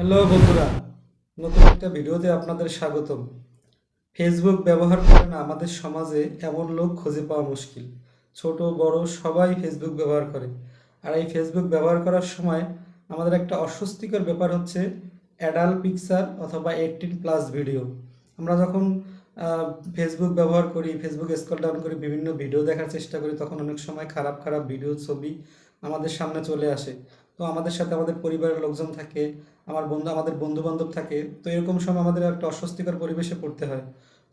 Hello বন্ধুরা, নতুন একটা ভিডিওতে আপনাদের স্বাগতম। ফেসবুক ব্যবহার করে না আমাদের সমাজে এমন লোক খুঁজে পাওয়া মুশকিল। ছোট, বড় সবাই ফেসবুক ব্যবহার করে। আর এই ফেসবুক ব্যবহার করার সময় আমাদের একটা অস্বস্তিকর ব্যাপার হচ্ছে অ্যাডাল্ট পিকচার অথবা এইটিন প্লাস ভিডিও আমরা যখন ফেসবুক ব্যবহার করি ফেসবুক স্ক্রল ডাউন করি, বিভিন্ন ভিডিও দেখার চেষ্টা করি, তখন অনেক সময় খারাপ খারাপ ভিডিও ছবি আমাদের সামনে চলে আসে। তো আমাদের সাথে আমাদের পরিবারের লোকজন থাকে, আমার বন্ধু, আমাদের বন্ধু বান্ধব থাকে, তো এরকম সময় আমাদের একটা অস্বস্তিকর পরিবেশে পড়তে হয়।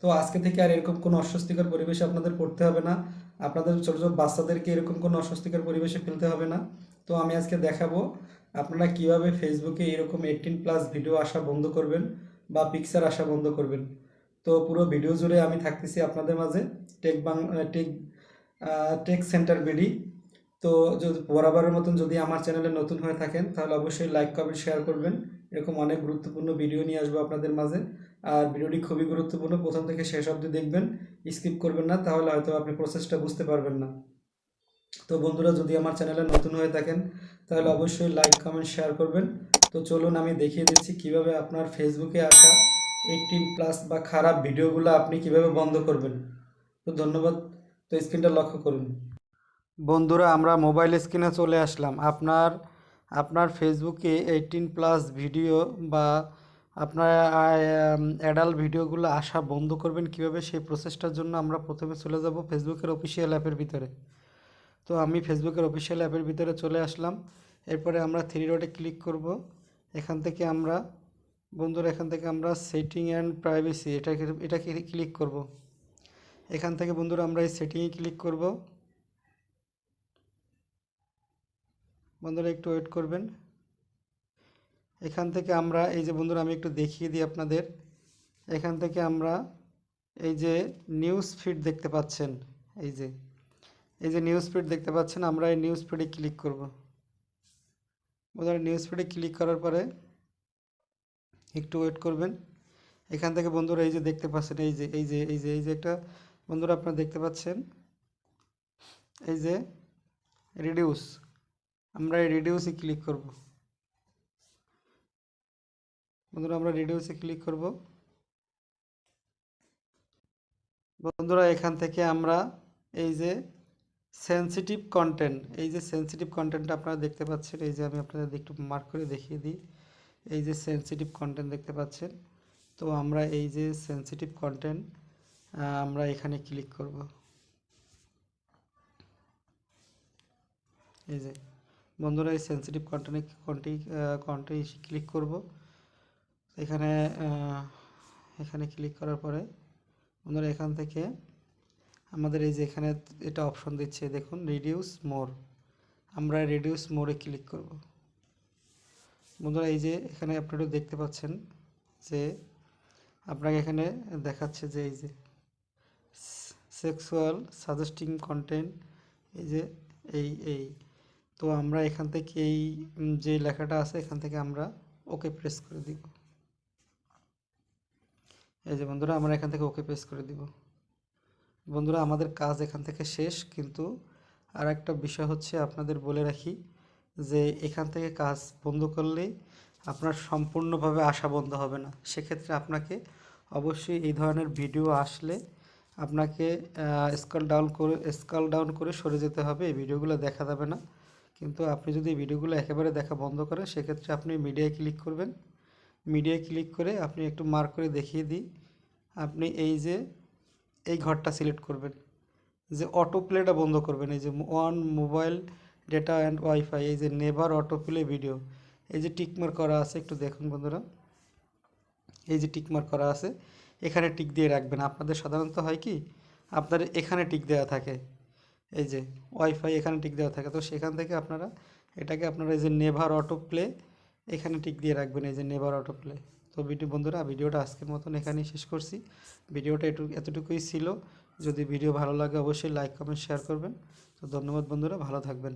তো আজকে থেকে আর এরকম কোনো অস্বস্তিকর পরিবেশে আপনাদের পড়তে হবে না, আপনাদের ছোটো ছোটো বাচ্চাদেরকে এরকম কোনো অস্বস্তিকর পরিবেশে ফেলতে হবে না। তো আমি আজকে দেখাবো আপনারা কীভাবে ফেসবুকে এরকম এইটিন প্লাস ভিডিও আসা বন্ধ করবেন বা পিকচার আসা বন্ধ করবেন। তো পুরো ভিডিও জুড়ে আমি থাকতেছি আপনাদের মাঝে টেক বাং টেক টেক সেন্টার বিডি তো যদি বরাবরের মতন যদি আমার চ্যানেলে নতুন হয়ে থাকেন, তাহলে অবশ্যই লাইক কমেন্ট শেয়ার করবেন। এরকম অনেক গুরুত্বপূর্ণ ভিডিও নিয়ে আসব আপনাদের মাঝে। আর ভিডিওটি খুবই গুরুত্বপূর্ণ। প্রথম থেকে শেষ অবধি দেখবেন স্কিপ করবেন না, তাহলে হয়তো আপনি প্রসেসটা বুঝতে পারবেন না। তো বন্ধুরা, যদি আমার চ্যানেলে নতুন হয়ে থাকেন, তাহলে অবশ্যই লাইক কমেন্ট শেয়ার করবেন। তো চলুন আমি দেখিয়ে দিচ্ছি কীভাবে আপনার ফেসবুকে আসা এইটিন প্লাস বা খারাপ ভিডিওগুলো আপনি কীভাবে বন্ধ করবেন। তো ধন্যবাদ। তো স্ক্রিনটা লক্ষ্য করুন। বন্ধুরা, আমরা মোবাইল স্ক্রিনে চলে আসলাম। আপনার আপনার ফেসবুকে এইটিন প্লাস ভিডিও বা আপনার অ্যাডাল্ট ভিডিওগুলো আসা বন্ধ করবেন কীভাবে? সেই প্রসেসটার জন্য আমরা প্রথমে চলে যাব ফেসবুকের অফিসিয়াল অ্যাপের ভিতরে। তো আমি ফেসবুকের অফিসিয়াল অ্যাপের ভিতরে চলে আসলাম। এরপরে আমরা থ্রি ডটে ক্লিক করব। এখান থেকে আমরা, বন্ধুরা, এখান থেকে আমরা সেটিং অ্যান্ড প্রাইভেসি এটা এটা ক্লিক করব। এখান থেকে বন্ধুরা আমরা এই সেটিংয়ে ক্লিক করব। বন্ধুরা, একটু ওয়েট করবেন। এখান থেকে আমরা, এই যে বন্ধুরা, আমি একটু দেখিয়ে দিই আপনাদের। এখান থেকে আমরা এই যে নিউজ ফিড দেখতে পাচ্ছেন, এই যে এই যে নিউজ ফিড দেখতে পাচ্ছেন, আমরা এই নিউজ ফিডে ক্লিক করব। বন্ধুরা নিউজ ফিডে ক্লিক করার পরে একটু ওয়েট করবেন। এখান থেকে বন্ধুরা, এই যে দেখতে পাচ্ছেন, এই যে এই যে এই যে এই যে একটা, বন্ধুরা, আপনারা দেখতে পাচ্ছেন, এই যে রিডিউস আমরা এই রিডিউসে ক্লিক করব। বন্ধুরা, আমরা রিডিউসে ক্লিক করব। বন্ধুরা, এখান থেকে আমরা এই যে সেন্সিটিভ কন্টেন্ট এই যে সেন্সিটিভ কন্টেন্টটা আপনারা দেখতে পাচ্ছেন, এই যে আমি আপনাদের একটু মার্ক করে দেখিয়ে দিই। এই যে সেন্সিটিভ কন্টেন্ট দেখতে পাচ্ছেন, তো আমরা এই যে সেন্সিটিভ কন্টেন্ট আমরা এখানে ক্লিক করব। এই যে বন্ধুরা, এই সেন্সিটিভ কন্টেন্টে কন্টি কন্টেন্ট ক্লিক করব। এখানে এখানে ক্লিক করার পরে বন্ধুরা, এখান থেকে আমাদের এই যে এখানে এটা অপশন দিচ্ছে, দেখুন রিডিউস মোর আমরা রিডিউস মোরে ক্লিক করব। বন্ধুরা, এই যে এখানে আপনারা দেখতে পাচ্ছেন যে আপনাকে এখানে দেখাচ্ছে যে এই যে সেক্সুয়াল সাজেস্টিং কন্টেন্ট এই যে এই এই তো আমরা এখান থেকে এই যে লেখাটা আছে, এখান থেকে আমরা ওকে প্রেস করে দিব। এই যে বন্ধুরা, আমরা এখান থেকে ওকে প্রেস করে দিব। বন্ধুরা, আমাদের কাজ এখান থেকে শেষ, কিন্তু আর একটা বিষয় হচ্ছে আপনাদের বলে রাখি যে এখান থেকে কাজ বন্ধ করলেই আপনার সম্পূর্ণভাবে আসা বন্ধ হবে না। সেক্ষেত্রে আপনাকে অবশ্যই এই ধরনের ভিডিও আসলে আপনাকে স্কল ডাউন করে স্কল ডাউন করে সরে যেতে হবে। এই ভিডিওগুলো দেখা যাবে না। কিন্তু আপনি যদি ভিডিওগুলো একেবারে দেখা বন্ধ করেন, সেক্ষেত্রে আপনি মিডিয়ায় ক্লিক করবেন। মিডিয়ায় ক্লিক করে আপনি একটু মার্ক করে দেখিয়ে দিই। আপনি এই যে, এই ঘরটা সিলেক্ট করবেন। যে অটো প্লেটা বন্ধ করবেন। এই যে one mobile data and wifi এই যে নেভার অটো প্লে ভিডিও এই যে টিকমার করা আছে, একটু দেখুন বন্ধুরা। এই যে টিকমার করা আছে, এখানে টিক দিয়ে রাখবেন। আপনাদের সাধারণত হয় কি আপনার এখানে টিক দেওয়া থাকে। এই যে ওয়াইফাই এখানে টিক দেওয়া থাকে, তো সেখান থেকে আপনারা এটাকে আপনারা এই যে নেভার অটো প্লে এখানে টিক দিয়ে রাখবেন, এই যে নেভার অটো প্লে। তো ভিডিও বন্ধুরা, ভিডিওটা আজকের মতন এখানেই শেষ করছি। ভিডিওটা একটু এতটুকুই ছিল। যদি ভিডিও ভালো লাগে, অবশ্যই লাইক কমেন্ট শেয়ার করবেন। তো ধন্যবাদ বন্ধুরা, ভালো থাকবেন।